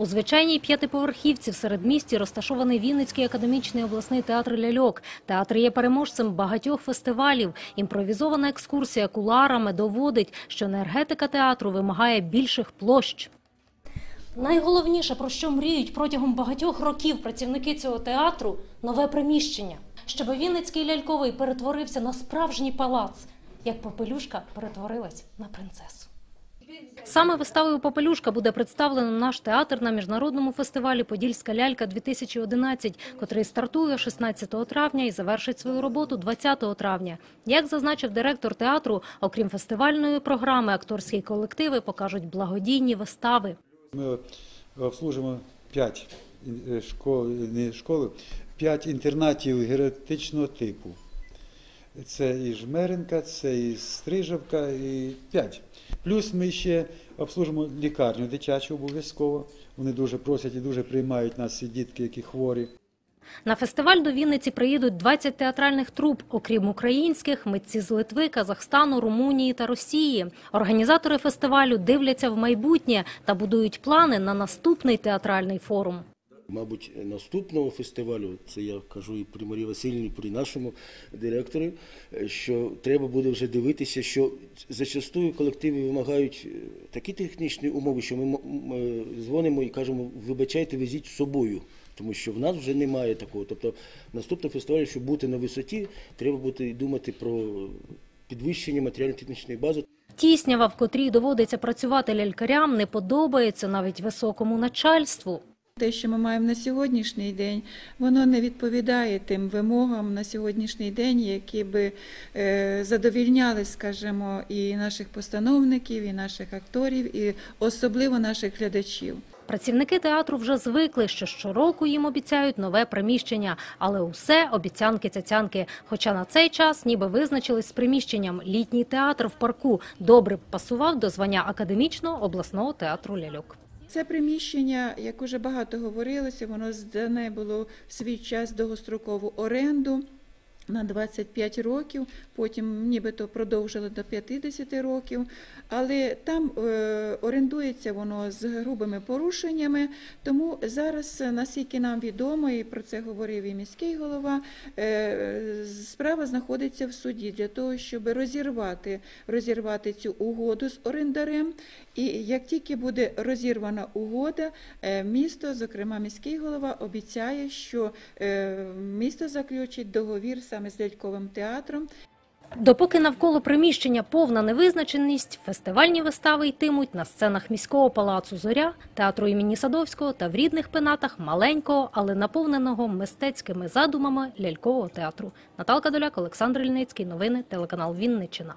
У звичайній п'ятиповерхівці в середмісті розташований Вінницький академічний обласний театр ляльок. Театр є переможцем багатьох фестивалів. Імпровізована екскурсія куларами доводить, що енергетика театру вимагає більших площ. Найголовніше, про що мріють протягом багатьох років працівники цього театру нове приміщення, щоб Вінницький ляльковий перетворився на справжній палац, як попелюшка перетворилась на принцесу. Саме виставою Попелюшка буде представлено наш театр на міжнародному фестивалі Подільська лялька 2011 котрий стартує 16 травня і завершить свою роботу 20 травня. Як зазначив директор театру, окрім фестивальної програми, акторські колективи покажуть благодійні вистави. Ми обслужимо 5 школи, 5 інтернатів геретичного типу. Це і Жмеренка, це і Стрижавка, і 5. Плюс ми ще обслужимо лікарню дитячу обов'язково. Вони дуже просять і дуже приймають нас ці дітки, які хворі. На фестиваль до Вінниці приїдуть 20 театральних труп, окрім українських, митці з Литви, Казахстану, Румунії та Росії. Організатори фестивалю дивляться в майбутнє та будують плани на наступний театральний форум. Мабуть, наступного фестивалю, це я кажу і при Марії Васильівні, при нашому директорі, що треба буде вже дивитися, що зачастую колективи вимагають е, такі технічні умови, що ми м- дзвонимо і кажемо, вибачайте, везіть з собою. Тому що в нас вже немає такого. Тобто наступний фестиваль, щоб бути на висоті, треба буде думати про підвищення матеріально-технічної бази. Тіснява, в котрій доводиться працювати лялькарям, не подобається навіть високому начальству. Те, що ми маємо на сьогоднішній день, воно не відповідає тим вимогам на сьогоднішній день, які би е, задовільняли, скажімо, і наших постановників, і наших акторів, і особливо наших глядачів. Працівники театру вже звикли, що щороку їм обіцяють нове приміщення, але усе обіцянки цяцянки. Хоча на цей час ніби визначились з приміщенням літній театр в парку добре б пасував до звання академічного обласного театру ляльок. Це приміщення, як уже багато говорилося, воно здане було в свій час довгострокову оренду. На 25 років, потім нібито продовжили до 50 років, але там е, орендується воно з грубими порушеннями. Тому зараз, е, наскільки нам відомо, і про це говорив і міський голова, е, справа знаходиться в суді для того, щоб розірвати, розірвати цю угоду з орендарем. І як тільки буде розірвана угода, місто, зокрема міський голова, обіцяє, що місто заключить договір саме з ляльковим театром. Допоки навколо приміщення повна невизначеність, фестивальні вистави йтимуть на сценах міського палацу Зоря, театру імені Садовського та в рідних пенатах маленького, але наповненого мистецькими задумами лялькового театру. Наталка Доляк, Олександр Ільницький. Новини телеканал Вінниччина.